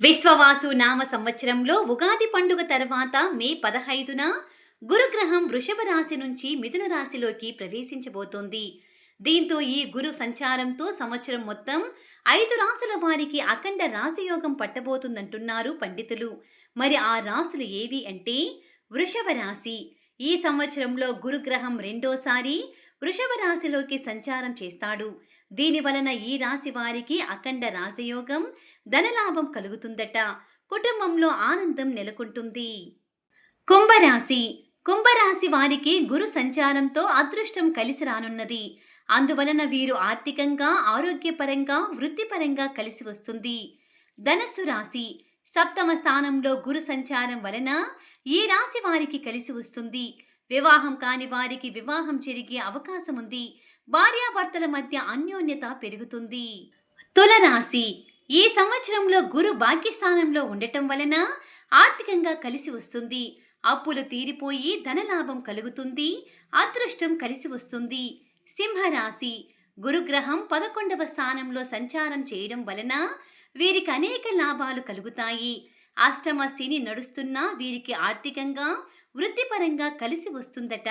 విశ్వవాసు నామ సంవత్సరంలో ఉగాది పండుగ తర్వాత మే పదహైదున గురుగ్రహం వృషభ రాశి నుంచి మిథున రాశిలోకి ప్రవేశించబోతోంది. దీంతో ఈ గురు సంచారంతో సంవత్సరం మొత్తం ఐదు రాసుల వారికి అఖండ రాశియోగం పట్టబోతుందంటున్నారు పండితులు. మరి ఆ రాశులు ఏవి అంటే వృషభ రాశి. ఈ సంవత్సరంలో గురుగ్రహం రెండోసారి వృషభ రాశిలోకి సంచారం చేస్తాడు. దీని వలన ఈ రాశి వారికి అఖండ రాశియోగం ధనలాభం కలుగుతుందట. కుటుంబంలో ఆనందం నెలకొంటుంది. కుంభరాశి. కుంభరాశి వారికి గురు సంచారంతో అదృష్టం కలిసి రానున్నది. అందువలన వీరు ఆర్థికంగా ఆరోగ్యపరంగా వృత్తిపరంగా కలిసి వస్తుంది. ధనస్సు రాశి. సప్తమ స్థానంలో గురు సంచారం వలన ఈ రాశి వారికి కలిసి వస్తుంది. వివాహం కాని వారికి వివాహం జరిగే అవకాశం ఉంది భార్యాభర్తల మధ్య అన్యోన్యత పెరుగుతుంది. తులరాశి. ఈ సంవత్సరంలో గురు భాగ్యస్థానంలో ఉండటం వలన ఆర్థికంగా కలిసి వస్తుంది. అప్పులు తీరిపోయి ధనలాభం కలుగుతుంది. అదృష్టం కలిసి వస్తుంది. సింహరాశి. గురుగ్రహం పదకొండవ స్థానంలో సంచారం చేయడం వలన వీరికి అనేక లాభాలు కలుగుతాయి. అష్టమ శని నడుస్తున్నా వీరికి ఆర్థికంగా వృత్తిపరంగా కలిసి వస్తుందట.